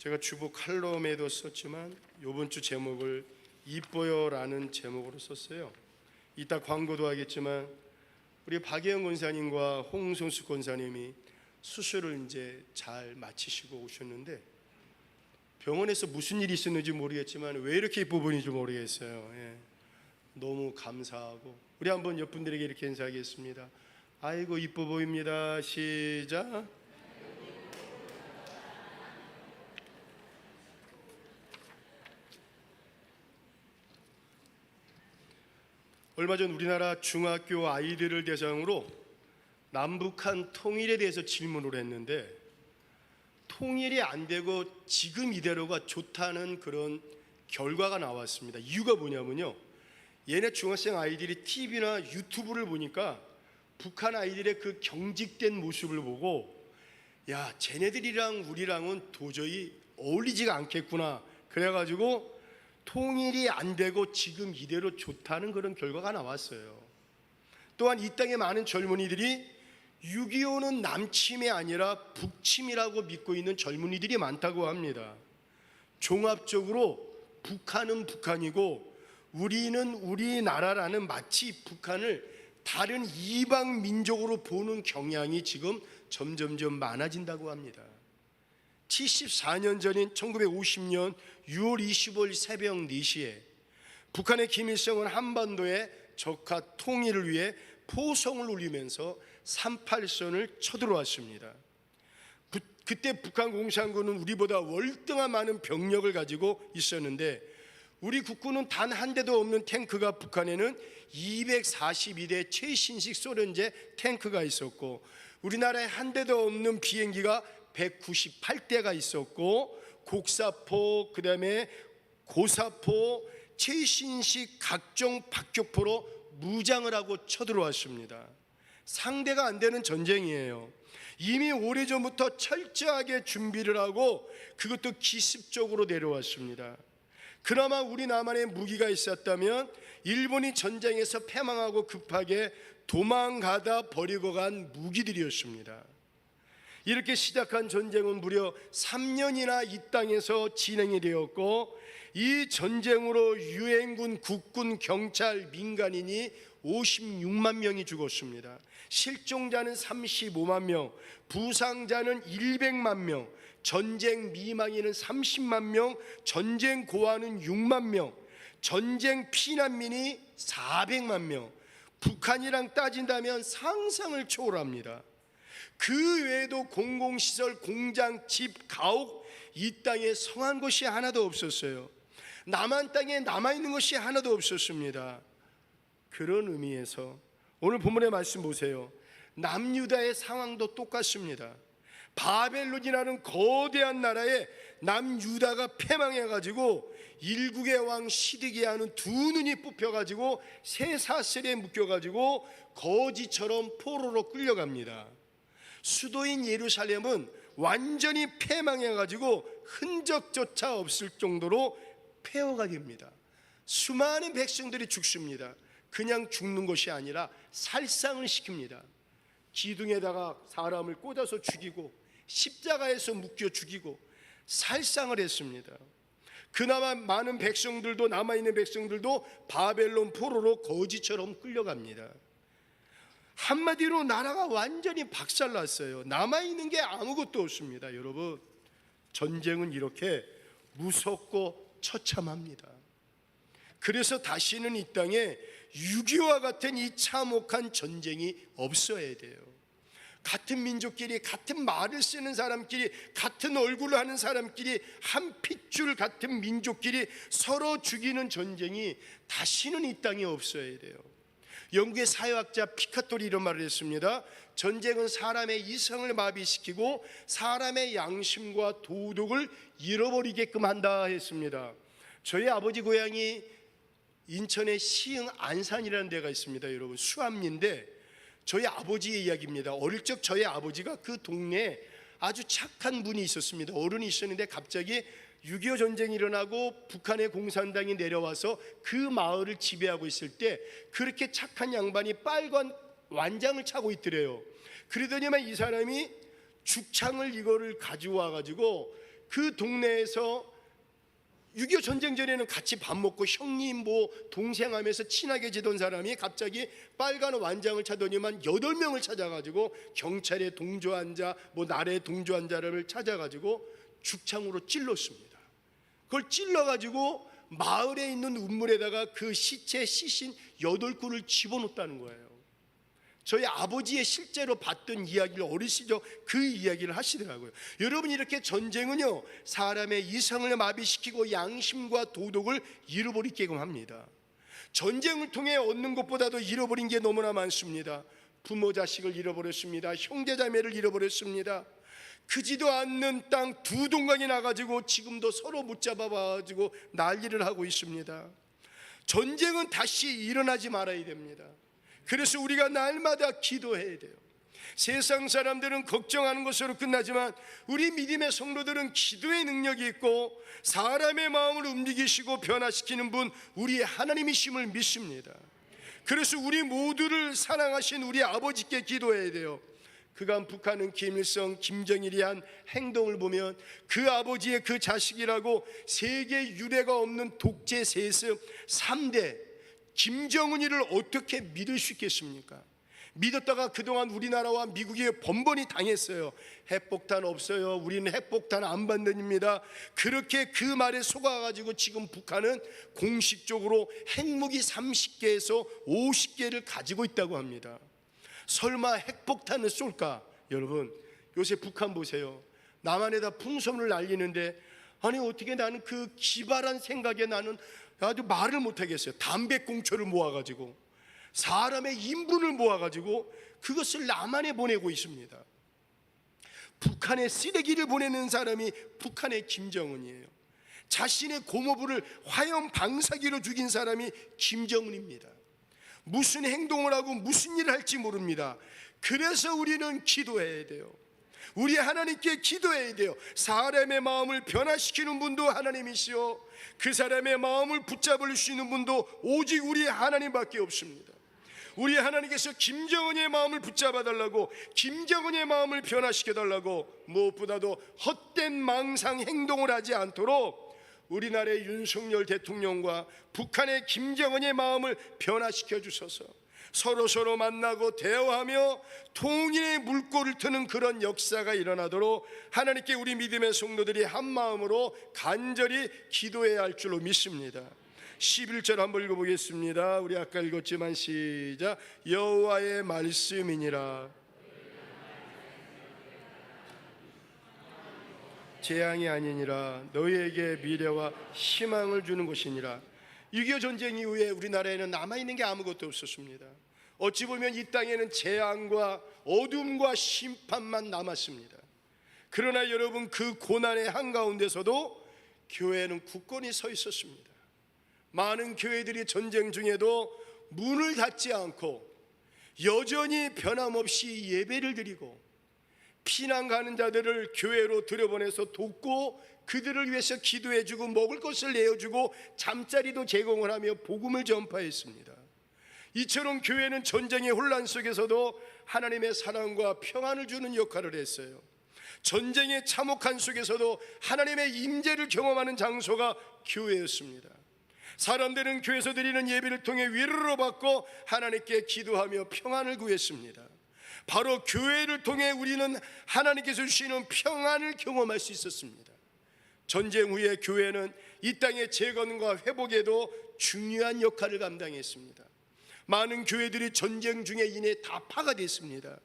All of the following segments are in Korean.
제가 주보 칼럼에도 썼지만 이번 주 제목을 이뻐요라는 제목으로 썼어요. 이따 광고도 하겠지만 우리 박예영 권사님과 홍성수 권사님이 수술을 이제 잘 마치시고 오셨는데 병원에서 무슨 일이 있었는지 모르겠지만 왜 이렇게 이뻐 보이는지 모르겠어요. 예. 너무 감사하고 우리 한번 옆 분들에게 이렇게 인사하겠습니다. 아이고 이뻐 보입니다. 시작. 얼마 전 우리나라 중학교 아이들을 대상으로 남북한 통일에 대해서 질문을 했는데 통일이 안 되고 지금 이대로가 좋다는 그런 결과가 나왔습니다. 이유가 뭐냐면요. 얘네 중학생 아이들이 TV나 유튜브를 보니까 북한 아이들의 그 경직된 모습을 보고 야, 쟤네들이랑 우리랑은 도저히 어울리지가 않겠구나. 그래가지고 통일이 안 되고 지금 이대로 좋다는 그런 결과가 나왔어요. 또한 이 땅의 많은 젊은이들이 6.25는 남침이 아니라 북침이라고 믿고 있는 젊은이들이 많다고 합니다. 종합적으로 북한은 북한이고 우리는 우리나라라는 마치 북한을 다른 이방 민족으로 보는 경향이 지금 점점점 많아진다고 합니다. 74년 전인 1950년 6월 25일 새벽 4시에 북한의 김일성은 한반도의 적화 통일을 위해 포성을 울리면서 38선을 쳐들어왔습니다. 부- 그때 북한 공산군은 우리보다 월등한 많은 병력을 가지고 있었는데 우리 국군은 단 한 대도 없는 탱크가 북한에는 242대 최신식 소련제 탱크가 있었고 우리나라에 한 대도 없는 비행기가 198대가 있었고 곡사포 그다음에 고사포 최신식 각종 박격포로 무장을 하고 쳐들어왔습니다. 상대가 안 되는 전쟁이에요. 이미 오래전부터 철저하게 준비를 하고 그것도 기습적으로 내려왔습니다. 그나마 우리 남한에 무기가 있었다면 일본이 전쟁에서 패망하고 급하게 도망가다 버리고 간 무기들이었습니다. 이렇게 시작한 전쟁은 무려 3년이나 이 땅에서 진행이 되었고 이 전쟁으로 유엔군, 국군, 경찰, 민간인이 56만 명이 죽었습니다. 실종자는 35만 명, 부상자는 100만 명, 전쟁 미망인은 30만 명, 전쟁 고아는 6만 명, 전쟁 피난민이 400만 명. 북한이랑 따진다면 상상을 초월합니다. 그 외에도 공공시설, 공장, 집, 가옥 이 땅에 성한 것이 하나도 없었어요. 남한 땅에 남아 있는 것이 하나도 없었습니다. 그런 의미에서 오늘 본문의 말씀 보세요. 남유다의 상황도 똑같습니다. 바벨론이라는 거대한 나라에 남유다가 패망해 가지고 일국의 왕 시드기야는 두 눈이 뽑혀 가지고 새 사슬에 묶여 가지고 거지처럼 포로로 끌려갑니다. 수도인 예루살렘은 완전히 패망해 가지고 흔적조차 없을 정도로 폐허가 됩니다. 수많은 백성들이 죽습니다. 그냥 죽는 것이 아니라 살상을 시킵니다. 기둥에다가 사람을 꽂아서 죽이고 십자가에서 묶여 죽이고 살상을 했습니다. 그나마 많은 백성들도 남아 있는 백성들도 바벨론 포로로 거지처럼 끌려갑니다. 한마디로 나라가 완전히 박살났어요. 남아 있는 게 아무것도 없습니다, 여러분. 전쟁은 이렇게 무섭고 처참합니다. 그래서 다시는 이 땅에 6.25와 같은 이 참혹한 전쟁이 없어야 돼요. 같은 민족끼리 같은 말을 쓰는 사람끼리 같은 얼굴을 하는 사람끼리 한 핏줄 같은 민족끼리 서로 죽이는 전쟁이 다시는 이 땅에 없어야 돼요. 영국의 사회학자 피카토리 이런 말을 했습니다. 전쟁은 사람의 이성을 마비시키고 사람의 양심과 도덕을 잃어버리게끔 한다 했습니다. 저희 아버지 고향이 인천의 시흥 안산이라는 데가 있습니다. 여러분 수암리인데 저희 아버지의 이야기입니다. 어릴 적 저희 아버지가 그 동네에 아주 착한 분이 있었습니다. 어른이 있었는데 갑자기 6.25 전쟁이 일어나고 북한의 공산당이 내려와서 그 마을을 지배하고 있을 때 그렇게 착한 양반이 빨간 완장을 차고 있더래요. 그러더니만 이 사람이 죽창을 이거를 가지고 그 동네에서 6.25 전쟁 전에는 같이 밥 먹고 형님 뭐 동생 하면서 친하게 지던 사람이 갑자기 빨간 완장을 차더니만 여덟 명을 찾아가지고 경찰에 동조한 자, 뭐 나라에 동조한 자를 찾아가지고 죽창으로 찔렀습니다. 그걸 찔러가지고 마을에 있는 우물에다가 그 시체 시신 여덟 구를 집어넣었다는 거예요. 저희 아버지의 실제로 봤던 이야기를 어리시죠 그 이야기를 하시더라고요. 여러분 이렇게 전쟁은요 사람의 이성을 마비시키고 양심과 도덕을 잃어버리게끔 합니다. 전쟁을 통해 얻는 것보다도 잃어버린 게 너무나 많습니다. 부모 자식을 잃어버렸습니다. 형제 자매를 잃어버렸습니다. 크지도 않는 땅 두 동강이 나가지고 지금도 서로 붙잡아가지고 난리를 하고 있습니다. 전쟁은 다시 일어나지 말아야 됩니다. 그래서 우리가 날마다 기도해야 돼요. 세상 사람들은 걱정하는 것으로 끝나지만 우리 믿음의 성도들은 기도의 능력이 있고 사람의 마음을 움직이시고 변화시키는 분 우리 하나님이심을 믿습니다. 그래서 우리 모두를 사랑하신 우리 아버지께 기도해야 돼요. 그간 북한은 김일성, 김정일이 한 행동을 보면 그 아버지의 그 자식이라고 세계 유례가 없는 독재 세습 3대 김정은이를 어떻게 믿을 수 있겠습니까? 믿었다가 그동안 우리나라와 미국이 번번이 당했어요. 핵폭탄 없어요. 우리는 핵폭탄 안 받는입니다. 그렇게 그 말에 속아가지고 지금 북한은 공식적으로 핵무기 30개에서 50개를 가지고 있다고 합니다. 설마 핵폭탄을 쏠까? 여러분, 요새 북한 보세요. 남한에다 풍선을 날리는데 아니 어떻게 나는 그 기발한 생각에 나는 아주 말을 못 하겠어요. 담배꽁초를 모아가지고 사람의 인분을 모아가지고 그것을 남한에 보내고 있습니다. 북한에 쓰레기를 보내는 사람이 북한의 김정은이에요. 자신의 고모부를 화염 방사기로 죽인 사람이 김정은입니다. 무슨 행동을 하고 무슨 일을 할지 모릅니다. 그래서 우리는 기도해야 돼요. 우리 하나님께 기도해야 돼요. 사람의 마음을 변화시키는 분도 하나님이시요. 그 사람의 마음을 붙잡을 수 있는 분도 오직 우리 하나님밖에 없습니다. 우리 하나님께서 김정은의 마음을 붙잡아 달라고 김정은의 마음을 변화시켜 달라고 무엇보다도 헛된 망상 행동을 하지 않도록 우리나라의 윤석열 대통령과 북한의 김정은의 마음을 변화시켜 주셔서 서로 서로 만나고 대화하며 통일의 물꼬를 트는 그런 역사가 일어나도록 하나님께 우리 믿음의 성도들이 한 마음으로 간절히 기도해야 할 줄로 믿습니다. 11절 한번 읽어보겠습니다. 우리 아까 읽었지만 시작 여호와의 말씀이니라 재앙이 아니니라 너희에게 미래와 희망을 주는 것이니라 6.25 전쟁 이후에 우리나라에는 남아있는 게 아무것도 없었습니다. 어찌 보면 이 땅에는 재앙과 어둠과 심판만 남았습니다. 그러나 여러분 그 고난의 한가운데서도 교회는 굳건히 서 있었습니다. 많은 교회들이 전쟁 중에도 문을 닫지 않고 여전히 변함없이 예배를 드리고 피난 가는 자들을 교회로 들여보내서 돕고 그들을 위해서 기도해 주고 먹을 것을 내어 주고 잠자리도 제공을 하며 복음을 전파했습니다. 이처럼 교회는 전쟁의 혼란 속에서도 하나님의 사랑과 평안을 주는 역할을 했어요. 전쟁의 참혹한 속에서도 하나님의 임재를 경험하는 장소가 교회였습니다. 사람들은 교회에서 드리는 예배를 통해 위로를 받고 하나님께 기도하며 평안을 구했습니다. 바로 교회를 통해 우리는 하나님께서 주시는 평안을 경험할 수 있었습니다. 전쟁 후에 교회는 이 땅의 재건과 회복에도 중요한 역할을 감당했습니다. 많은 교회들이 전쟁 중에 인해 다 파괴됐습니다.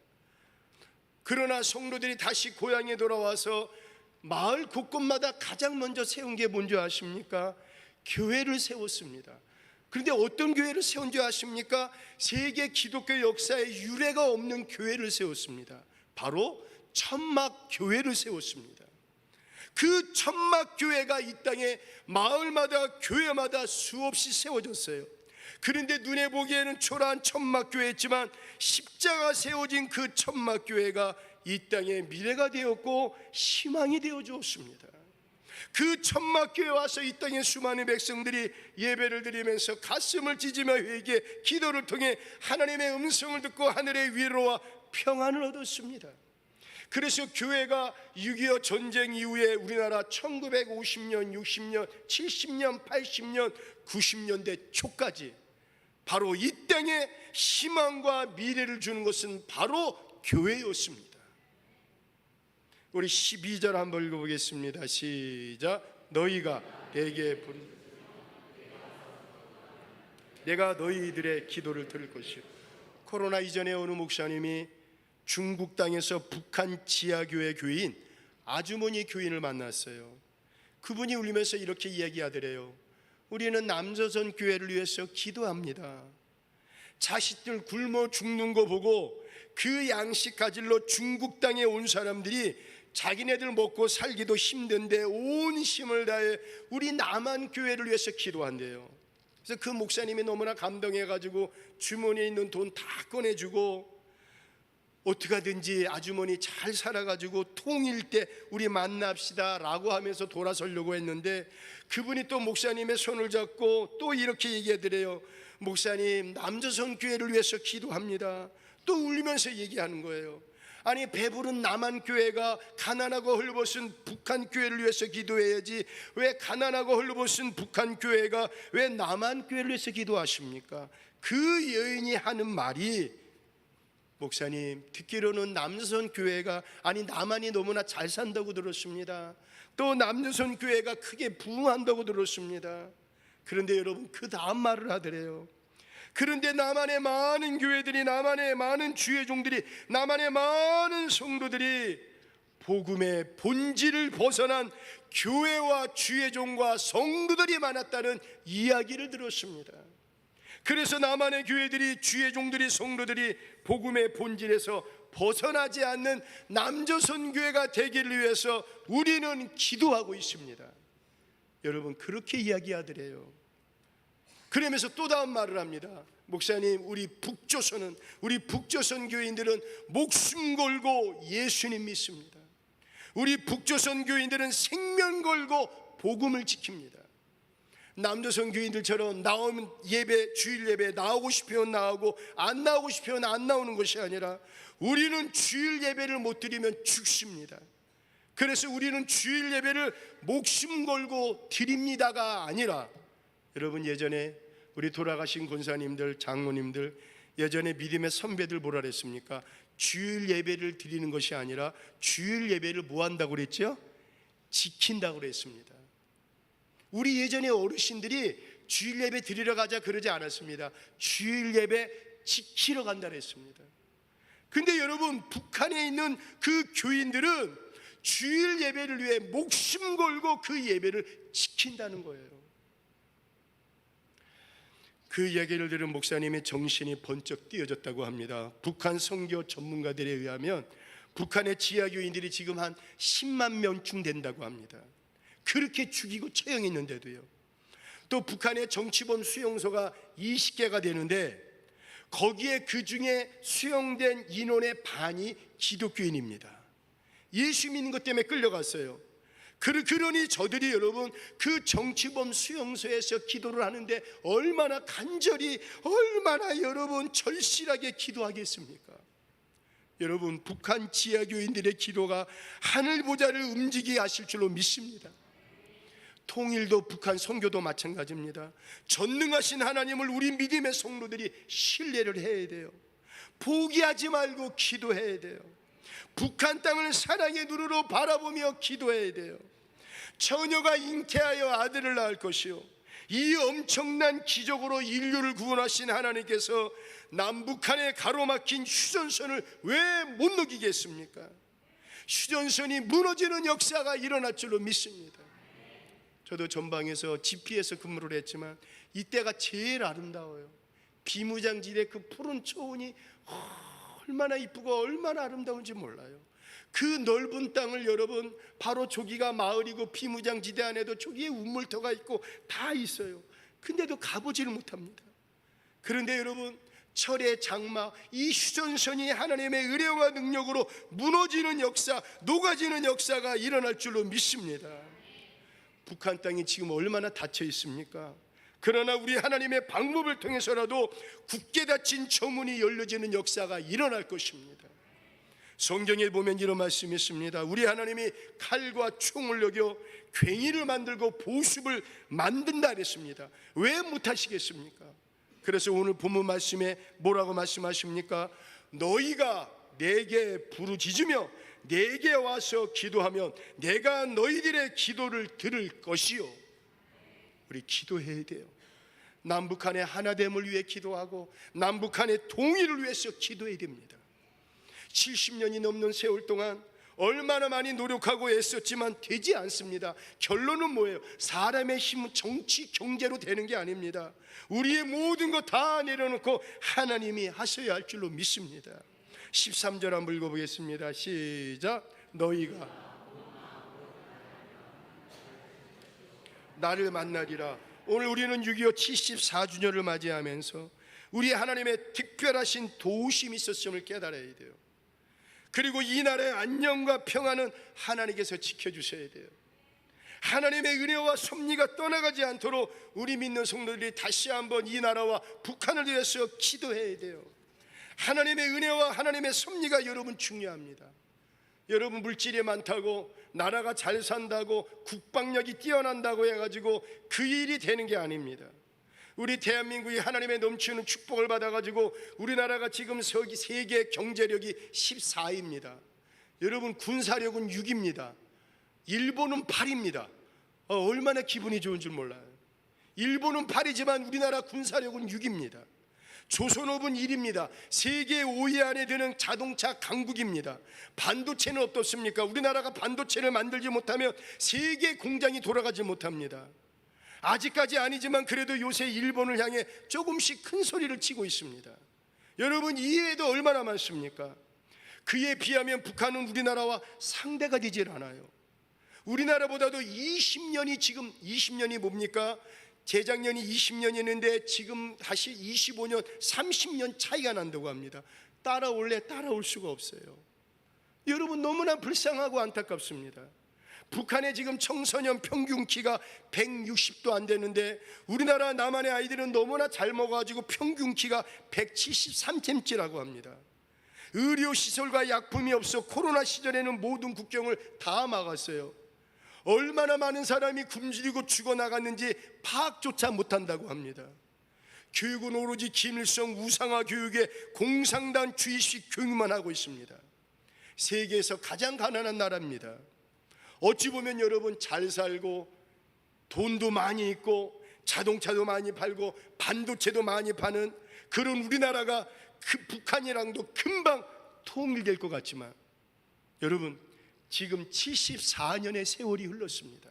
그러나 성도들이 다시 고향에 돌아와서 마을 곳곳마다 가장 먼저 세운 게 뭔지 아십니까? 교회를 세웠습니다. 그런데 어떤 교회를 세운 줄 아십니까? 세계 기독교 역사에 유례가 없는 교회를 세웠습니다. 바로 천막 교회를 세웠습니다. 그 천막 교회가 이 땅에 마을마다 교회마다 수없이 세워졌어요. 그런데 눈에 보기에는 초라한 천막 교회였지만 십자가 세워진 그 천막 교회가 이 땅에 미래가 되었고 희망이 되어 주었습니다. 그 천막교회 와서 이 땅의 수많은 백성들이 예배를 드리면서 가슴을 찢으며 회개 기도를 통해 하나님의 음성을 듣고 하늘의 위로와 평안을 얻었습니다. 그래서 교회가 6.25 전쟁 이후에 우리나라 1950년, 60년, 70년, 80년, 90년대 초까지 바로 이 땅에 희망과 미래를 주는 것은 바로 교회였습니다. 우리 12절 한번 읽어보겠습니다. 시작. 너희가 내게 부른 내가 너희들의 기도를 들을 것이요. 코로나 이전에 어느 목사님이 중국 땅에서 북한 지하교회 교인 아주머니 교인을 만났어요. 그분이 울면서 이렇게 이야기하더래요. 우리는 남조선 교회를 위해서 기도합니다. 자식들 굶어 죽는 거 보고 그 양식 가질러 중국 땅에 온 사람들이 자기네들 먹고 살기도 힘든데 온 힘을 다해 우리 남한 교회를 위해서 기도한대요. 그래서 그 목사님이 너무나 감동해 가지고 주머니에 있는 돈 다 꺼내주고 어떻게 하든지 아주머니 잘 살아가지고 통일 때 우리 만납시다 라고 하면서 돌아서려고 했는데 그분이 또 목사님의 손을 잡고 또 이렇게 얘기하더래요. 목사님 남조선 교회를 위해서 기도합니다. 또 울면서 얘기하는 거예요. 아니 배부른 남한 교회가 가난하고 헐벗은 북한 교회를 위해서 기도해야지 왜 가난하고 헐벗은 북한 교회가 왜 남한 교회를 위해서 기도하십니까? 그 여인이 하는 말이 목사님 듣기로는 남조선 교회가 아니 남한이 너무나 잘 산다고 들었습니다. 또 남조선 교회가 크게 부흥한다고 들었습니다. 그런데 여러분 그 다음 말을 하더래요. 그런데 남한의 많은 교회들이 남한의 많은 주의 종들이 남한의 많은 성도들이 복음의 본질을 벗어난 교회와 주의 종과 성도들이 많았다는 이야기를 들었습니다. 그래서 남한의 교회들이 주의 종들이 성도들이 복음의 본질에서 벗어나지 않는 남조선 교회가 되기를 위해서 우리는 기도하고 있습니다. 여러분 그렇게 이야기하더래요. 그러면서 또 다음 말을 합니다. 목사님, 우리 북조선은 우리 북조선 교인들은 목숨 걸고 예수님 믿습니다. 우리 북조선 교인들은 생명 걸고 복음을 지킵니다. 남조선 교인들처럼 나오면 예배 주일 예배 나오고 싶으면 나오고 안 나오고 싶으면 안 나오는 것이 아니라 우리는 주일 예배를 못 드리면 죽습니다. 그래서 우리는 주일 예배를 목숨 걸고 드립니다가 아니라 여러분 예전에 우리 돌아가신 권사님들 장로님들 예전에 믿음의 선배들 뭐라 그랬습니까? 주일 예배를 드리는 것이 아니라 주일 예배를 뭐 한다고 그랬죠? 지킨다고 그랬습니다. 우리 예전에 어르신들이 주일 예배 드리러 가자 그러지 않았습니다. 주일 예배 지키러 간다 그랬습니다. 근데 여러분 북한에 있는 그 교인들은 주일 예배를 위해 목숨 걸고 그 예배를 지킨다는 거예요. 그 이야기를 들은 목사님의 정신이 번쩍 뛰어졌다고 합니다. 북한 선교 전문가들에 의하면 북한의 지하교인들이 지금 한 10만 명쯤 된다고 합니다. 그렇게 죽이고 처형했는데도요. 또 북한의 정치범 수용소가 20개가 되는데 거기에 그 중에 수용된 인원의 반이 기독교인입니다. 예수 믿는 것 때문에 끌려갔어요. 그- 그러니 저들이 여러분 그 정치범 수용소에서 기도를 하는데 얼마나 간절히 얼마나 여러분 절실하게 기도하겠습니까? 여러분 북한 지하교인들의 기도가 하늘 보좌를 움직이게 하실 줄로 믿습니다. 통일도 북한 선교도 마찬가지입니다. 전능하신 하나님을 우리 믿음의 성도들이 신뢰를 해야 돼요. 포기하지 말고 기도해야 돼요. 북한 땅을 사랑의 눈으로 바라보며 기도해야 돼요. 처녀가 잉태하여 아들을 낳을 것이요. 이 엄청난 기적으로 인류를 구원하신 하나님께서 남북한의 가로막힌 휴전선을 왜못 넘기겠습니까? 휴전선이 무너지는 역사가 일어날 줄로 믿습니다. 저도 전방에서 GP에서 근무를 했지만 이때가 제일 아름다워요. 비무장지대 그 푸른 초원이 얼마나 이쁘고 얼마나 아름다운지 몰라요. 그 넓은 땅을 여러분 바로 저기가 마을이고 비무장지대 안에도 저기에 우물터가 있고 다 있어요. 근데도 가보지를 못합니다. 그런데 여러분 철의 장막 이 휴전선이 하나님의 의뢰와 능력으로 무너지는 역사, 녹아지는 역사가 일어날 줄로 믿습니다. 북한 땅이 지금 얼마나 닫혀 있습니까? 그러나 우리 하나님의 방법을 통해서라도 굳게 닫힌 저문이 열려지는 역사가 일어날 것입니다. 성경에 보면 이런 말씀이 있습니다. 우리 하나님이 칼과 총을 여겨 괭이를 만들고 보습을 만든다 그랬습니다. 왜 못하시겠습니까? 그래서 오늘 본문 말씀에 뭐라고 말씀하십니까? 너희가 내게 부르짖으며 내게 와서 기도하면 내가 너희들의 기도를 들을 것이요. 우리 기도해야 돼요. 남북한의 하나됨을 위해 기도하고 남북한의 통일을 위해서 기도해야 됩니다. 70년이 넘는 세월 동안 얼마나 많이 노력하고 애썼지만 되지 않습니다. 결론은 뭐예요? 사람의 힘은 정치, 경제로 되는 게 아닙니다. 우리의 모든 것다 내려놓고 하나님이 하셔야 할 줄로 믿습니다. 13절 한번 읽어보겠습니다. 시작. 너희가 나를 만나리라. 오늘 우리는 6.25 74주년을 맞이하면서 우리 하나님의 특별하신 도우심이 있었음을 깨달아야 돼요. 그리고 이 나라의 안녕과 평안은 하나님께서 지켜주셔야 돼요. 하나님의 은혜와 섭리가 떠나가지 않도록 우리 믿는 성도들이 다시 한번 이 나라와 북한을 위해서 기도해야 돼요. 하나님의 은혜와 하나님의 섭리가 여러분 중요합니다. 여러분 물질이 많다고 나라가 잘 산다고 국방력이 뛰어난다고 해가지고 그 일이 되는 게 아닙니다. 우리 대한민국이 하나님의 넘치는 축복을 받아가지고 우리나라가 지금 세계 경제력이 14입니다. 여러분 군사력은 6입니다. 일본은 8입니다. 어, 얼마나 기분이 좋은 줄 몰라요. 일본은 8이지만 우리나라 군사력은 6입니다. 조선업은 1입니다. 세계 5위 안에 드는 자동차 강국입니다. 반도체는 어떻습니까? 우리나라가 반도체를 만들지 못하면 세계 공장이 돌아가지 못합니다. 아직까지 아니지만 그래도 요새 일본을 향해 조금씩 큰 소리를 치고 있습니다. 여러분 이해도 얼마나 많습니까? 그에 비하면 북한은 우리나라와 상대가 되질 않아요. 우리나라보다도 20년이 지금 20년이 뭡니까? 재작년이 20년이었는데 지금 다시 25년, 30년 차이가 난다고 합니다. 따라올래 따라올 수가 없어요. 여러분 너무나 불쌍하고 안타깝습니다. 북한의 지금 청소년 평균 키가 160도 안 되는데 우리나라 남한의 아이들은 너무나 잘 먹어가지고 평균 키가 173cm라고 합니다. 의료 시설과 약품이 없어 코로나 시절에는 모든 국경을 다 막았어요. 얼마나 많은 사람이 굶주리고 죽어나갔는지 파악조차 못한다고 합니다. 교육은 오로지 김일성 우상화 교육의 공상단 주의식 교육만 하고 있습니다. 세계에서 가장 가난한 나라입니다. 어찌 보면 여러분 잘 살고 돈도 많이 있고 자동차도 많이 팔고 반도체도 많이 파는 그런 우리나라가 그 북한이랑도 금방 통일될 것 같지만 여러분 지금 74년의 세월이 흘렀습니다.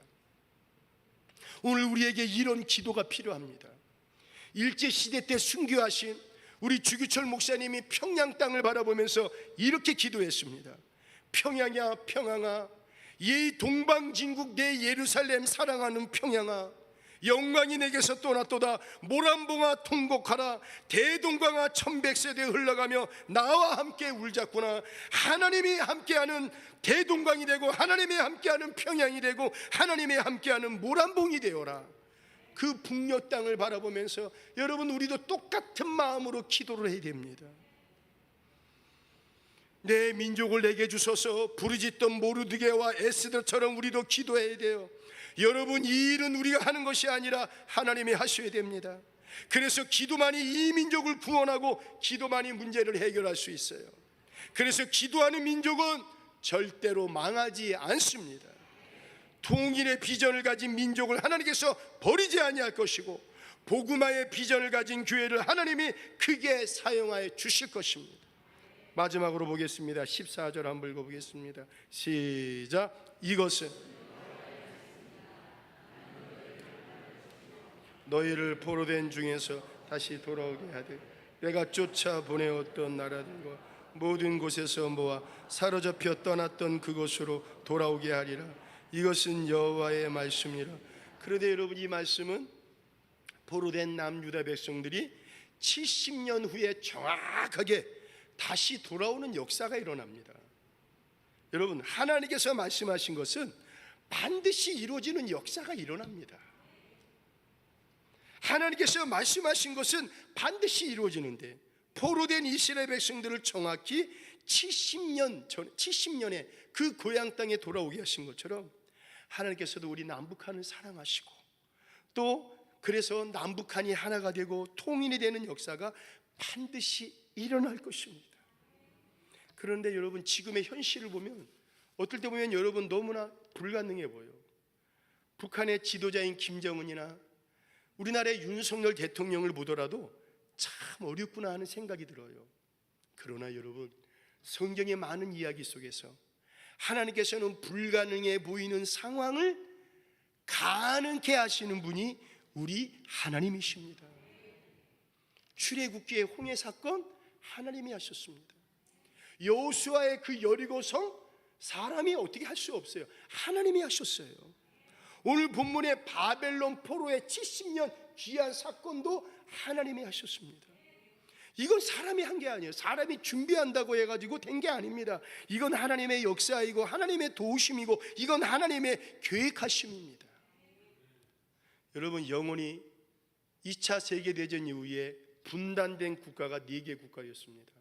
오늘 우리에게 이런 기도가 필요합니다. 일제 시대 때 순교하신 우리 주규철 목사님이 평양 땅을 바라보면서 이렇게 기도했습니다. 평양이야 평양아 이 동방진국 내 예루살렘 사랑하는 평양아 영광이 내게서 떠났도다. 모란봉아 통곡하라. 대동강아 천백세대 흘러가며 나와 함께 울자꾸나. 하나님이 함께하는 대동강이 되고 하나님이 함께하는 평양이 되고 하나님이 함께하는 모란봉이 되어라. 그 북녘 땅을 바라보면서 여러분 우리도 똑같은 마음으로 기도를 해야 됩니다 내 민족을 내게 주소서 부르짖던 모르드게와 에스더처럼 우리도 기도해야 돼요. 여러분 이 일은 우리가 하는 것이 아니라 하나님이 하셔야 됩니다. 그래서 기도만이 이 민족을 구원하고 기도만이 문제를 해결할 수 있어요. 그래서 기도하는 민족은 절대로 망하지 않습니다. 통일의 비전을 가진 민족을 하나님께서 버리지 아니할 것이고 복음화의 비전을 가진 교회를 하나님이 크게 사용하여 주실 것입니다. 마지막으로 보겠습니다. 14절 한번 읽어보겠습니다. 시작. 이것은 너희를 포로된 중에서 다시 돌아오게 하되 내가 쫓아 보내었던 나라들과 모든 곳에서 모아 사로잡혀 떠났던 그곳으로 돌아오게 하리라. 이것은 여호와의 말씀이라. 그런데 여러분 이 말씀은 포로된 남유다 백성들이 70년 후에 정확하게 다시 돌아오는 역사가 일어납니다. 여러분, 하나님께서 말씀하신 것은 반드시 이루어지는 역사가 일어납니다. 하나님께서 말씀하신 것은 반드시 이루어지는데 포로된 이스라엘 백성들을 정확히 70년 전 70년에 그 고향 땅에 돌아오게 하신 것처럼 하나님께서도 우리 남북한을 사랑하시고 또 그래서 남북한이 하나가 되고 통일이 되는 역사가 반드시 일어날 것입니다. 그런데 여러분 지금의 현실을 보면 어떨 때 보면 여러분 너무나 불가능해 보여. 북한의 지도자인 김정은이나 우리나라의 윤석열 대통령을 보더라도 참 어렵구나 하는 생각이 들어요. 그러나 여러분 성경의 많은 이야기 속에서 하나님께서는 불가능해 보이는 상황을 가능케 하시는 분이 우리 하나님이십니다. 출애굽기의 홍해 사건 하나님이 하셨습니다. 여호수아의 그 여리고성 사람이 어떻게 할 수 없어요. 하나님이 하셨어요. 오늘 본문의 바벨론 포로의 70년 귀한 사건도 하나님이 하셨습니다. 이건 사람이 한 게 아니에요. 사람이 준비한다고 해가지고 된 게 아닙니다. 이건 하나님의 역사이고 하나님의 도우심이고 이건 하나님의 계획하심입니다. 여러분 영원히 2차 세계대전 이후에 분단된 국가가 4개 국가였습니다.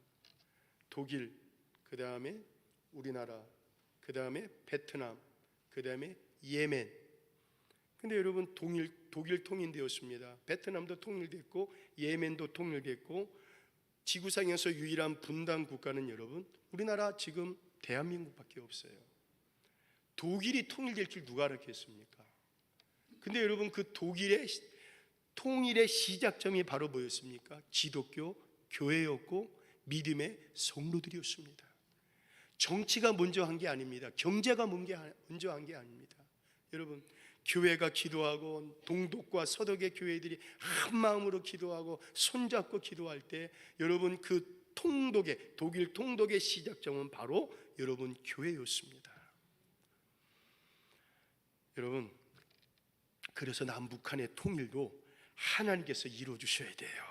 독일, 그 다음에 우리나라, 그 다음에 베트남, 그 다음에 예멘. 근데 여러분 동일, 독일 통일되었습니다. 베트남도 통일됐고 예멘도 통일됐고 지구상에서 유일한 분단 국가는 여러분 우리나라 지금 대한민국밖에 없어요. 독일이 통일될 줄 누가 알았겠습니까? 근데 여러분 그 독일의 시- 통일의 시작점이 바로 뭐였습니까? 기독교 교회였고 믿음의 성도들이었습니다. 정치가 먼저 한 게 아닙니다. 경제가 먼저 한 게 아닙니다. 여러분 교회가 기도하고 동독과 서독의 교회들이 한 마음으로 기도하고 손잡고 기도할 때 여러분 그 통독의 독일 통독의 시작점은 바로 여러분 교회였습니다. 여러분 그래서 남북한의 통일도 하나님께서 이루어 주셔야 돼요.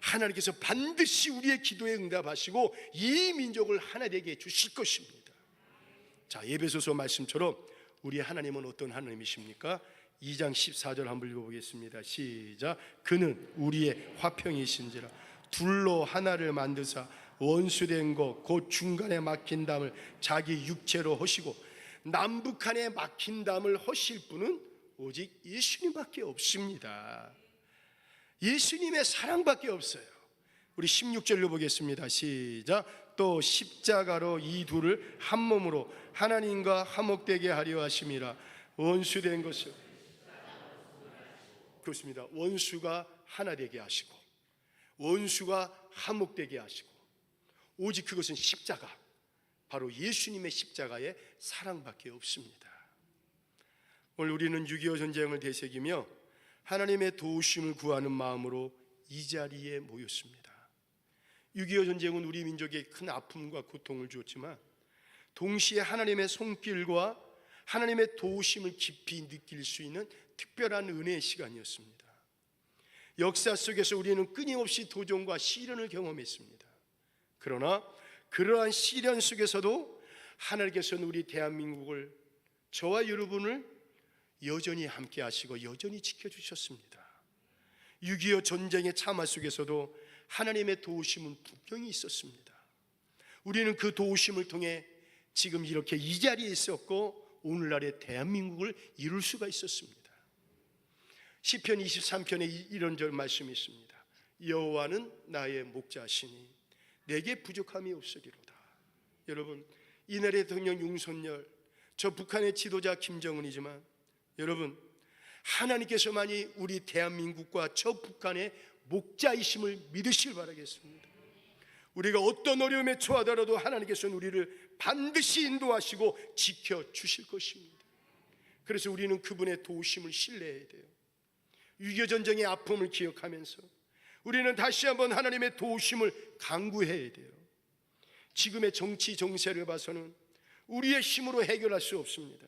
하나님께서 반드시 우리의 기도에 응답하시고 이 민족을 하나 되게 해 주실 것입니다. 자, 에베소서 말씀처럼 우리 하나님은 어떤 하나님이십니까? 2장 14절 한번 읽어보겠습니다. 시작. 그는 우리의 화평이신지라 둘로 하나를 만드사 원수된 것곧 중간에 막힌 담을 자기 육체로 하시고 남북한에 막힌 담을 하실 분은 오직 예수님밖에 없습니다. 예수님의 사랑밖에 없어요. 우리 16절로 보겠습니다. 시작. 또 십자가로 이 둘을 한 몸으로 하나님과 화목되게 하려 하심이라 원수된 것을 그렇습니다. 원수가 하나 되게 하시고 원수가 화목되게 하시고 오직 그것은 십자가 바로 예수님의 십자가의 사랑밖에 없습니다. 오늘 우리는 6.25 전쟁을 되새기며 하나님의 도우심을 구하는 마음으로 이 자리에 모였습니다. 6.25 전쟁은 우리 민족에 큰 아픔과 고통을 주었지만 동시에 하나님의 손길과 하나님의 도우심을 깊이 느낄 수 있는 특별한 은혜의 시간이었습니다. 역사 속에서 우리는 끊임없이 도전과 시련을 경험했습니다. 그러나 그러한 시련 속에서도 하나님께서는 우리 대한민국을 저와 여러분을 여전히 함께 하시고 여전히 지켜주셨습니다. 6.25 전쟁의 참화 속에서도 하나님의 도우심은 분명히 있었습니다. 우리는 그 도우심을 통해 지금 이렇게 이 자리에 있었고 오늘날의 대한민국을 이룰 수가 있었습니다. 시편 23편에 이런 절 말씀이 있습니다. 여호와는 나의 목자시니 내게 부족함이 없으리로다. 여러분 이날의 대통령 윤석열 저 북한의 지도자 김정은이지만 여러분 하나님께서만이 우리 대한민국과 저 북한의 목자이심을 믿으실 바라겠습니다. 우리가 어떤 어려움에 처하더라도 하나님께서는 우리를 반드시 인도하시고 지켜 주실 것입니다. 그래서 우리는 그분의 도우심을 신뢰해야 돼요. 6.25 전쟁의 아픔을 기억하면서 우리는 다시 한번 하나님의 도우심을 강구해야 돼요. 지금의 정치 정세를 봐서는 우리의 힘으로 해결할 수 없습니다.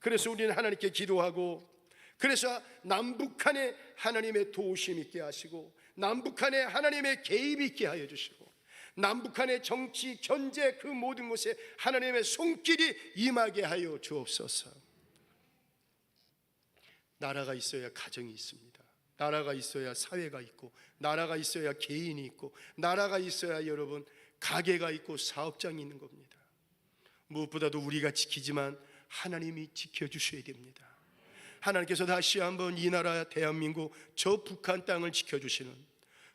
그래서 우리는 하나님께 기도하고 그래서 남북한에 하나님의 도우심 있게 하시고 남북한에 하나님의 개입 있게 하여 주시고 남북한의 정치 경제 그 모든 것에 하나님의 손길이 임하게 하여 주옵소서. 나라가 있어야 가정이 있습니다. 나라가 있어야 사회가 있고 나라가 있어야 개인이 있고 나라가 있어야 여러분 가게가 있고 사업장이 있는 겁니다. 무엇보다도 우리가 지키지만 하나님이 지켜주셔야 됩니다. 하나님께서 다시 한번 이 나라 대한민국 저 북한 땅을 지켜주시는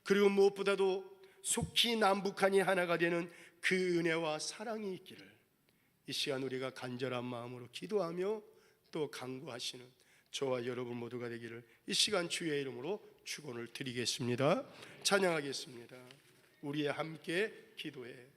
그리고 무엇보다도 속히 남북한이 하나가 되는 그 은혜와 사랑이 있기를 이 시간 우리가 간절한 마음으로 기도하며 또 간구하시는 저와 여러분 모두가 되기를 이 시간 주의 이름으로 축원을 드리겠습니다. 찬양하겠습니다. 우리의 함께 기도해